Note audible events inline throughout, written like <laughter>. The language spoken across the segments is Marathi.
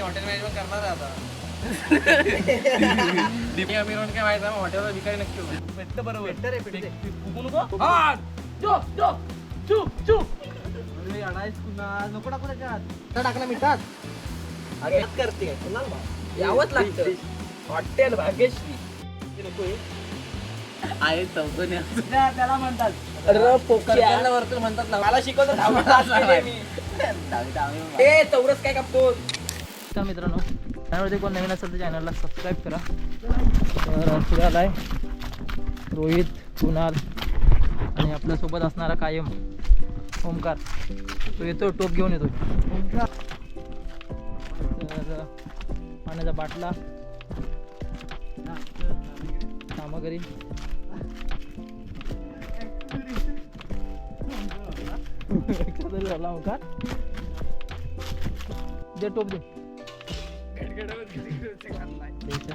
हॉटेल मॅनेजमेंट करणार आहे आता. <laughs> काय माहिती हॉटेलला भिकारी नक्की. भेटतं बरोबर. भेटतं रे, भेटतं नको हा! चुप चुप चुप चुप. अरे अडायस कुणाल नको टाकू त्याच्यात. तर टाकला मिठात अरे करते कुणाल यावंच लागतं. हॉटेल भाग्यश्री. आहे चौकोनी त्या- त्याला म्हणतात. म्हणतात ना मला शिकवतो मी <laughs> <laughs> ए चौरस काय कापतो तर मित्रांनो. त्यामध्ये कोण नवीन असेल तर चॅनलला सबस्क्राईब करा. तर पुढे आहे रोहित कुणाल आणि आपल्यासोबत असणारा कायम ओमकार तो येतो टोप घेऊन येतो. तर पाण्याचा बाटला. सामग्री झाला ओमकार दे टोप दे.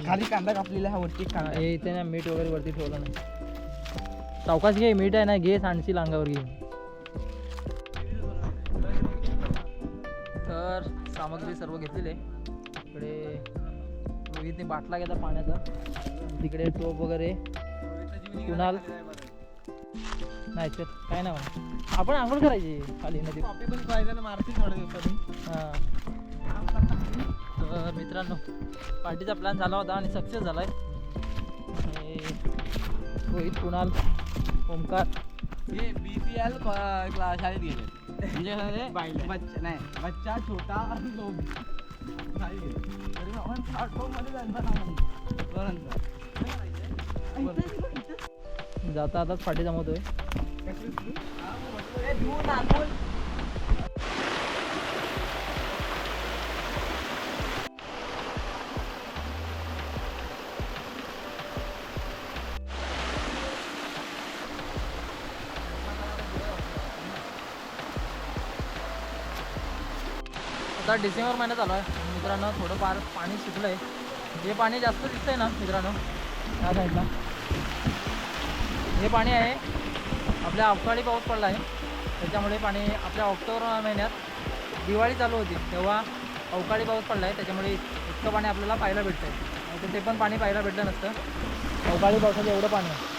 खाली कांदा कापलेला हा वरती हा, इथे ना मीठ वगैरे वरती ठेवलं नाही. सावकाश घे मीठ आहे ना घे सांडशील अंगावर घे. तर सामग्री सर्व घेतलेली आहे. इकडे रोहितने बाटला घेतला पाण्याचा. तिकडे टोप वगैरे. कुणाल. नाही तर काय नाही आपण आंघोळ करायची खाली नदी कॉपी पण पाहिजे मारती थोड्या दिवसांनी. हां. तर मित्रांनो पार्टीचा प्लॅन झाला होता आणि सक्सेस झाला आहे रोहित कुणाल ओमकार. हे बीपीएल शाळेत गेले. म्हणजे बच्चा नाही बच्चा छोटा लोभ खाली गेले. तरी आपण platform मध्ये त्यांचं नाव म्हणतो. बरोबर. जाता आताच पार्टी जमवतोय. आता डिसेंबर महिन्यात चालू आहे. मित्रांनो थोडंफार पाणी सुटलं आहे हे पाणी जास्त दिसतंय ना मित्रांनो या साईडला हे पाणी आहे आपल्या अवकाळी पाऊस पडला आहे. त्याच्यामुळे पाणी आपल्या ऑक्टोबर महिन्यात दिवाळी चालू होती. तेव्हा अवकाळी पाऊस पडला आहे त्याच्यामुळे इतकं पाणी आपल्याला पाहायला भेटतं आहे तर ते पण पाणी पाहायला भेटलं नसतं. अवकाळी पावसाचं एवढं पाणी आहे.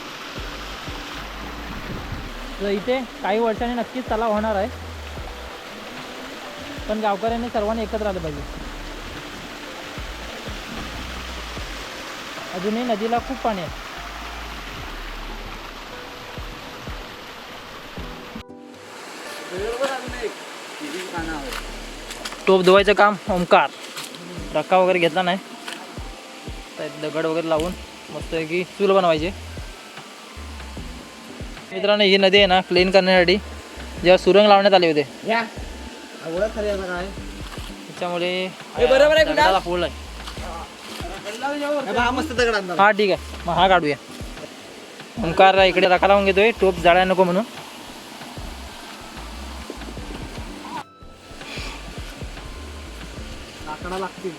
तर इथे काही वर्षांनी नक्कीच तलाव होणार आहे. पण गावकऱ्यांनी सर्वांनी एकत्र आलं पाहिजे. अजूनही नदीला खूप पाणी आहे. टोप धुवायचं काम ओंकार. रक्का वगैरे घेतला नाही. तर दगड वगैरे लावून मस्त की चूल बनवायचे. मित्रांनो ही नदी आहे ना क्लीन करण्यासाठी. जेव्हा सुरंग लावण्यात आले होते. एवढं खरे आता काय? त्याच्यामुळे हे बरोबर आहे? दगडाला हा मस्त दगड आणला हा ठीक आहे. मग हा काढूया. ओंकार इकडे रखा लावून घेतोय. टोप जाळ्या नको म्हणून. लाकडा लागतील.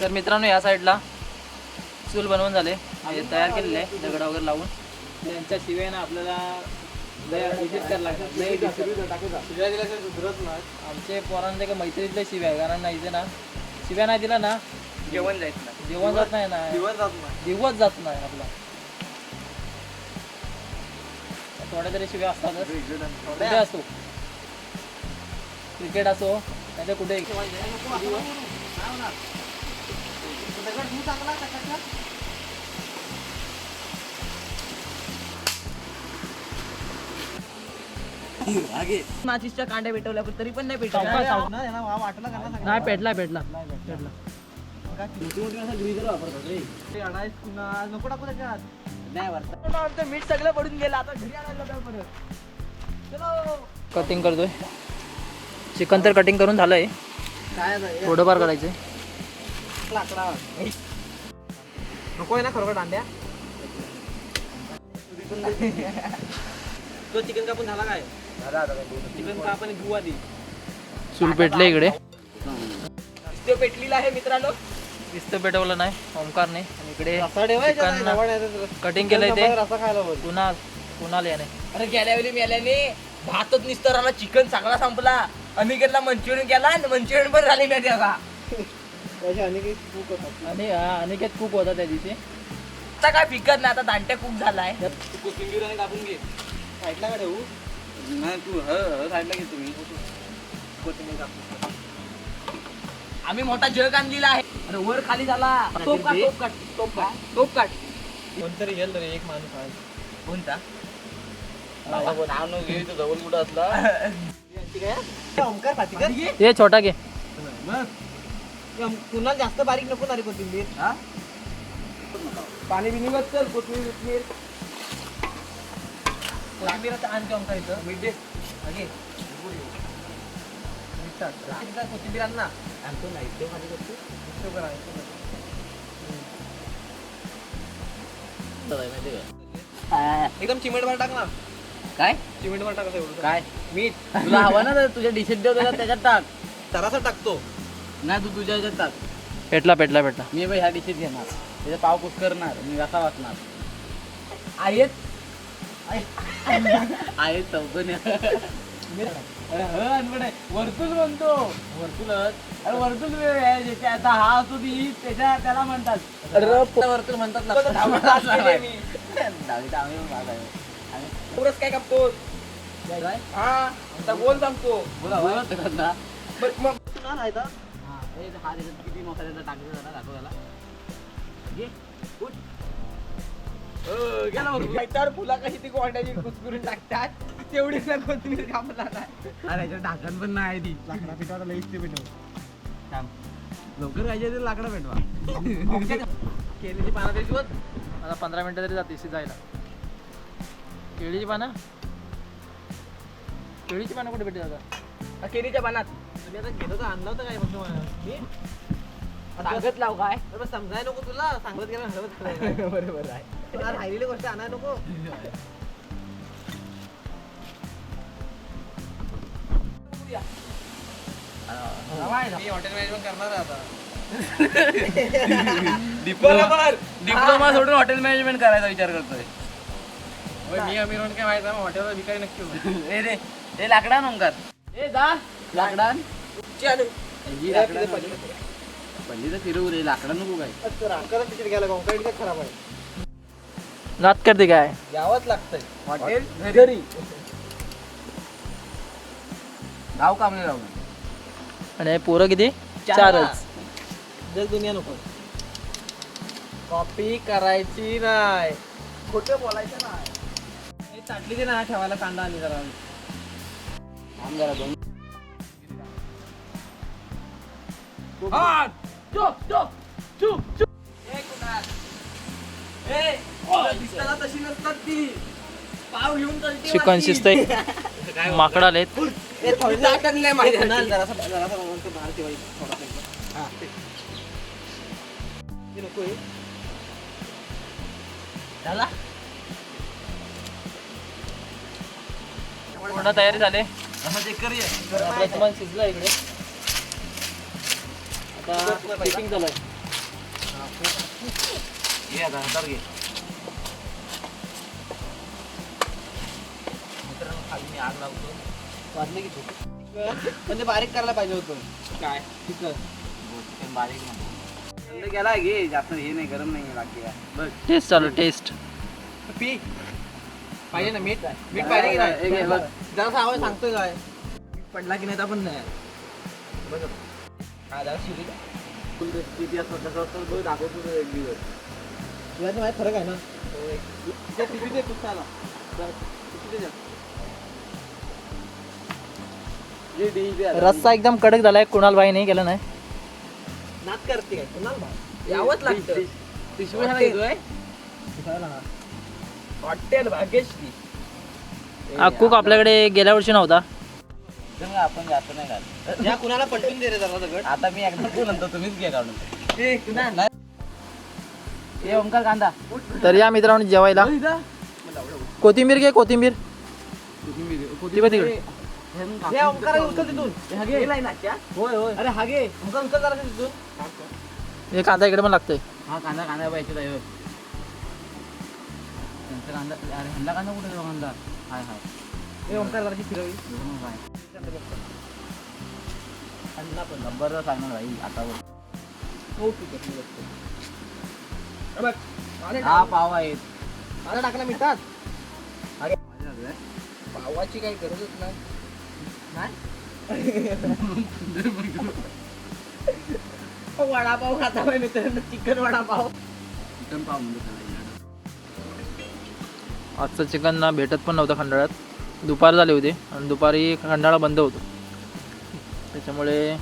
तर मित्रांनो या साईडला चूल बनवून झाले. हे तयार केलेले आहे दगड वगैरे लावून. त्यांच्या शिवाय ना आपल्याला आमचे पोरांचे का मैत्रीतले शिव्या आहे कारण नाही इथे ना शिव्या नाही दिला ना जेवण जायचं नाही. जेवण जात नाही ना. दिवस जात नाही. दिवस जात नाही आपला. थोड्या तरी शिव्या असतातच कुठे असतो? क्रिकेट असो नाही तर कुठे माचीसच्या कांड्या भेटवल्या पण तरी पण नाही का नाही पेटला पेटला. पेटला. मीठ सगळं पडून गेलं. आता घरी आणायला कटिंग करतोय. चिकन तर कटिंग करून झालंय? थोडंफार करायचंय. लाकडा. नको आहे ना खरोखर दांड्या? तो चिकन कापून झाला काय? आधी? चूल पेटले इकडे. तो पेटलेला आहे मित्रांनो. दिसतं पेटवलं नाही आणि इकडे चिकन नाही, जवळ यायचं. कटिंग केलंय ते. कुणाल कुणाल याने. अरे गेल्या वेळी मेल्याने भातच निसतं राहिला चिकन सगळा संपला. आम्ही घेतला मंचुरियन केला आणि मंचुरियन पण झाली नाही त्याचा त्याच्या अनेक खूप होतात आणि हा, अनिकेत खूप होता त्या दिवशी. आता काय फिकत नाही आता दांट्या खूप झालाय. तू कोथिंबीर आणि कापून घे. साईडला का ठेवू? नाही तू ह ह साईडला कोथिंबीर आम्ही मोठा जग आणलेला आहे. अरे वर खाली झाला. टोप काढ टोप काढ टोप काढ टोप काढ. कोणतरी गेल रे एक माणूस आहे. कोणता? छोटा घे. पुन्हा जास्त बारीक नको ना रे कोथिंबीर. पाणी बिनी बघ चल कोथमीर बिथमीर कोथिंबीर आता आण किंवा इथं. मीठ दे. अगे कोथिंबीर आण ना. आणतो नाही ते माझी गोष्ट एकदम चिमेट वर टाक ना. काय? चिमेट वर टाक असं एवढं. काय? मीठ. तुला हवं ना तर तुझ्या डिशेत देऊ त्याच्यात त्याच्यात टाक. जरासा टाकतो. नाही तू तुझ्या ह्याच्यात टाक. पेटला पेटला पेटला. मी बाई ह्या डिशेत घेणार. त्याचा पाव कुस करणार मी कसा वाचणार आहेत? आहेत चौकन वर्तुल म्हणतो. वर्तुलच. अरे वर्तुल वेळ आहे ज्याच्या आता हा असतो ती त्याच्या त्याला म्हणतात. वर्तुल म्हणतात ना. दहावी दहावी भाग आहे. आणि- काय कापतो? हा आता गोल सांगतो. बोला बोला तर ना. मग. तर हा, हे हा किती मसाल्याचा जरा दाखव त्याला. गेला फुला कशी ती कोंड्याची कुसकुरून टाकतात. तेवढीच ना कोथिंबीर कापला नाही. अरे याच्यात ढाकण पण नाही ती. लाकडा पिठाला लईच ते थांब. लवकर पाहिजे तर लाकडं भेटवा. केळीची पानं त्याची होत आता पंधरा मिनिटं तरी जाते शिजायला. केळीची पानं? केळीची पानं कुठे भेटते आता? केळीच्या पानात. तुम्ही आता गेलो तर आणलं होतं काय फक्त मला? मी? सांगत लाव काय? समजाय नको तुला. सांगत गेला. <laughs> बरोबर आहे. राहिलेली गोष्ट आणाय नको. मी हॉटेल मॅनेजमेंट करणार आता. <laughs> डिप्लोमा डिप्लोमा सोडून हॉटेल मॅनेजमेंट करायचा विचार करतोय. मी अमीर म्हणून काय माहिती हॉटेलला भिकारी नक्की होईल. ए रे ए लाकडान ओंकार. ए जा. लाकडान? ची आणू. ही ए, लाकडान तिथे पडली. पल्ली तर फिरवू रे लाकडा नको काय. तर रांकाला तिकीट घ्यायला खराब आहे. नात करते काय? यावंच लागतंय. हॉटेल घरी. गाव कामले राहू आणि पोरं किती? चार. चारच. जग दुनिया नको. कॉपी करायची नाही. खोटं बोलायचं नाही. हे चाटली ते ना ठेवायला कांदा आणि जरा. थांब जरा दोन. चुप. चुप चुप चुप दिसताना तशी नसतात ती. पाव घेऊन चालते चिकन शिजत माकडा आलेत. झाला पूर्ण तयारी झाली. आपलं शिजलं इकडे. आता फिटिंग आग लावतो वाजले की तू म्हणजे बारीक करायला पाहिजे होतं. काय? चिकन चिकन बारीक थंड गेला घे जास्त हे नाही गरम नाही बाकी. बघ टेस्ट चालू टेस्ट. पी. पाहिजे ना मीठ? मीठ पाहिजे की हे नाही बघ. आवाज सांगतोय काय? मीठ पडला की नाही तर आपण नाही. बघ हा जरा शिरी किती असतं तसं असतं बघ दाखवतो तो एक दिवस तुला माहीत फरक आहे ना? ते दे पुस्तकाला जरा. रस्सा एकदम कडक झालाय कुणाल बाई नाही केलं नाही. नाच करते काय? कुणाल बा यावंच लागतं. टिश- टिशू कशाला घेतोय शिकायला ना. हॉटेल भाग्यश्री हा कुक आपल्याकडे गेल्या वर्षी नव्हता? आपण जास्त नाही घाल या कुणाला पलटून दे रे जरा दगड. आता मी एकदा तू नंतर तुम्हीच घ्या काढून. ए कुणाल? ए ओंकार कांदा. तर या मित्रांनो जेवायला. कोथिंबीर घे कोथिंबीर. हे ओंकार उचल तिथून. हे होय होय. अरे हा उचल जरा तिथून. हे कांदा इकडे पण लागतोय. हा कांदा कांदा पाहिजे आहे त्यांचा कांदा अरे कांदा कुठे ठेवला कांदा? हाय हाय. हे ओंकार जरा फिरवी दोन हाय. अण्णा पण नंबर सांगणार भाई आता. हो. हे हा पाव आहेत. मला टाकला मिठात. अरे पावाची काही गरजच नाही. <laughs> वडापाव खाता मित्रांनो चिकन वडापाव. चिकन पाव म्हणजे. आजचं चिकन ना भेटत पण नव्हतं खंडाळ्यात. दुपार झाली होती आणि दुपारी खंडाळा बंद होतो. त्याच्यामुळे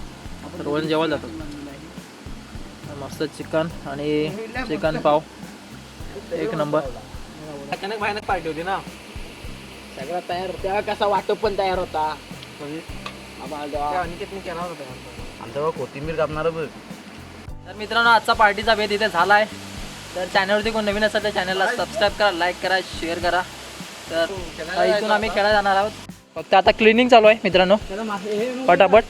सर्वजण जेवायला जातात. मस्त चिकन आणि चिकन पाव. एक नंबर. अचानक भयानक पार्टी होती ना. सगळा तयार. तेव्हा कसा वाटप पण तयार होता. अनिकेतने केला होता आमच्या बघ कोथिंबीर कापणार बघ. तर मित्रांनो आजचा पार्टीचा भेद इथे झाला आहे तर चॅनलवरती कोण नवीन असेल तर चॅनलला सबस्क्राईब करा लाईक करा शेअर करा. तर इथून आम्ही खेळायला जाणार आहोत. फक्त आता क्लिनिंग चालू आहे मित्रांनो. पटापट.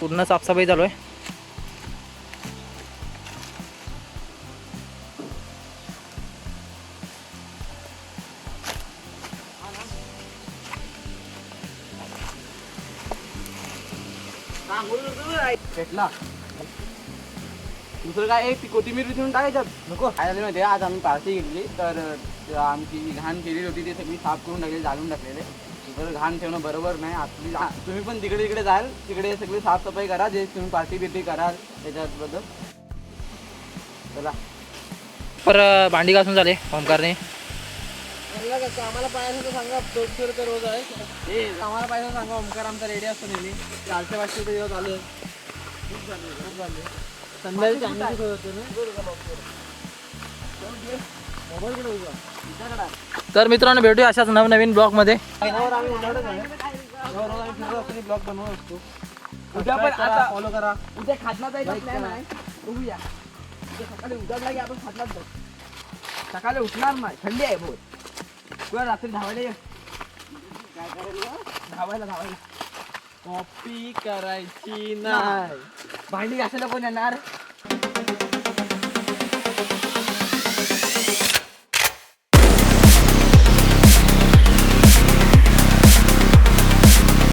पूर्ण साफसफाई चालू आहे. भेटला दुसरं काय एक ती कोथिंबीर बिथून टाकायच्यात. नको. काय झालं माहिती आज आम्ही पार्टी घेतली. तर आमची जी घाण केलेली होती ती सगळी साफ करून टाकली जाळून टाकलेले. तर घाण ठेवणं बरोबर नाही. आपली तुम्ही पण तिकडे तिकडे जाल. तिकडे सगळी साफसफाई करा. जे तुम्ही पार्टी बिर्टी कराल त्याच्याबद्दल. चला. पर भांडी घासून झाले ओमकारने आम्हाला पाहिजे सांगा. दोनशे रुपये रोज आहे. आम्हाला पाहिजे सांगा. ओमकार आमचा रेडी असतो नेहमी. चारशे पाचशे रुपये दिवस आले. संध्याकाळी चांगली होते ना तर मित्रांनो भेटूया अशाच नवनवीन फिरत असतो ब्लॉग बनवत असतो उद्या पण आता- फॉलो करा. उद्या खाटला जायचं करा. आहे? बघूया. उद्या सकाळी उजाडला की आपण खाटलाच जाऊ सकाळी उठणार नाही. थंडी आहे बहुत तुला रात्री धावायला ये. काय करायला धावायला धावायला. कॉपी करायची नाही. भांडी घासायला कोण येणार?